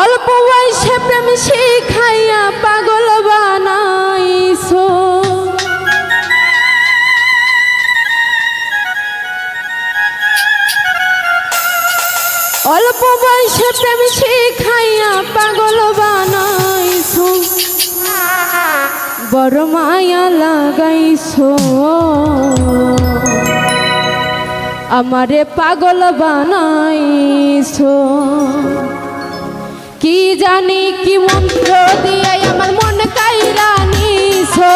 অল্প বয়সে প্রেম শিখাইয়া পাগল বানাইছ। অল্প বয়সে প্রেম শিখাইয়া পাগল বানাইছ। বড় মায়া লাগাইছ। আমারে পাগল বানাইছ। কি জানি কি মন্ত্র দিয়ে আমার মন কাইলা নিছো?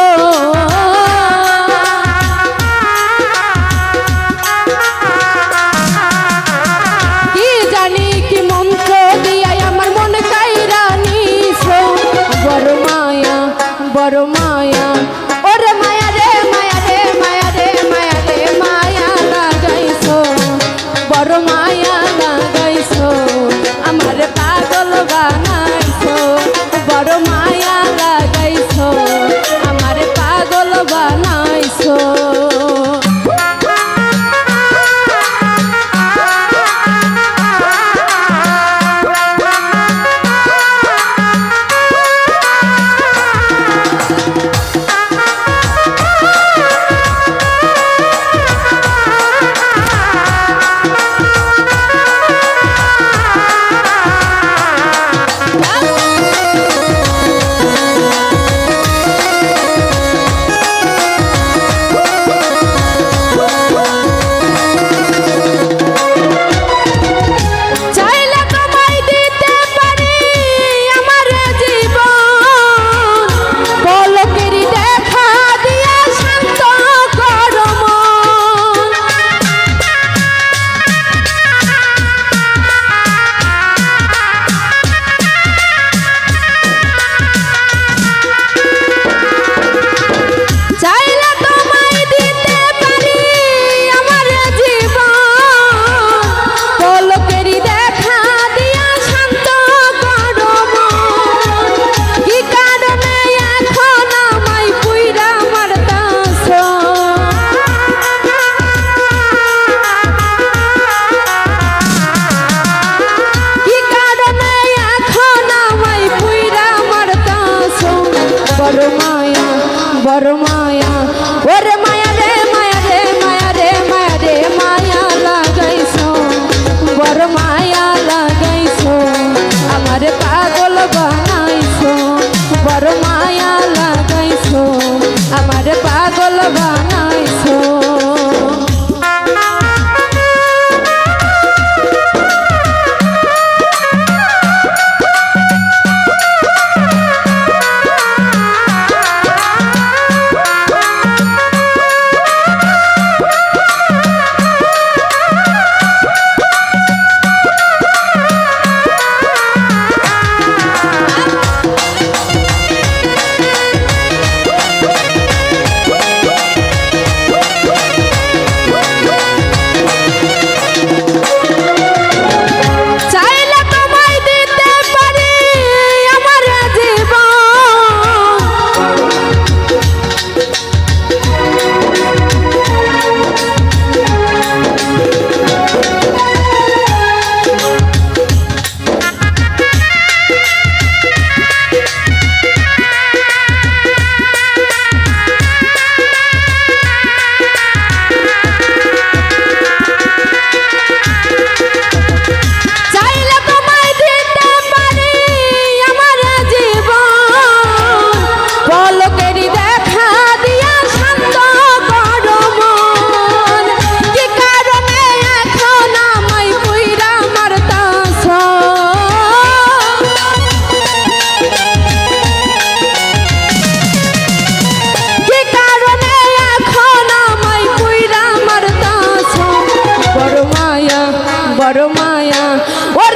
Zion. What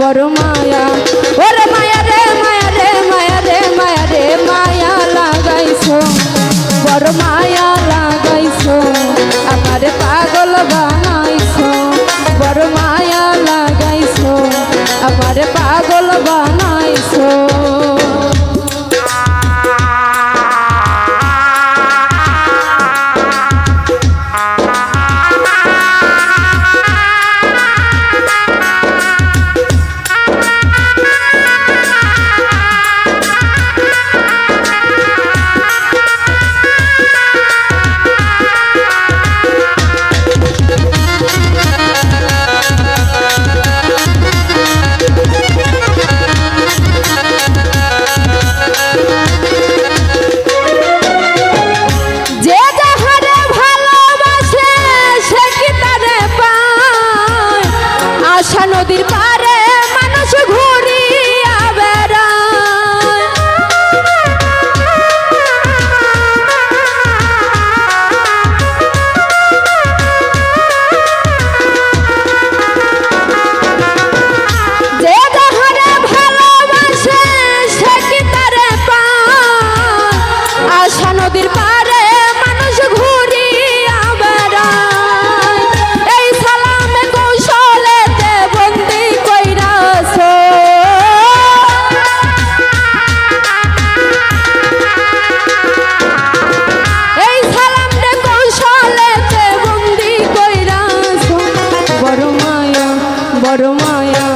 বড় মায়া ওরে মায়া রে মায়া রে মায়া রে মায়া রে, মায়া লাগাইছো। বড় মায়া লাগাইছো, আমারে পাগল বানাইছো। বড় মায়া লাগাইছো, আমারে পাগল বানাইছো। বড় মায়া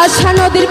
আশা নদীর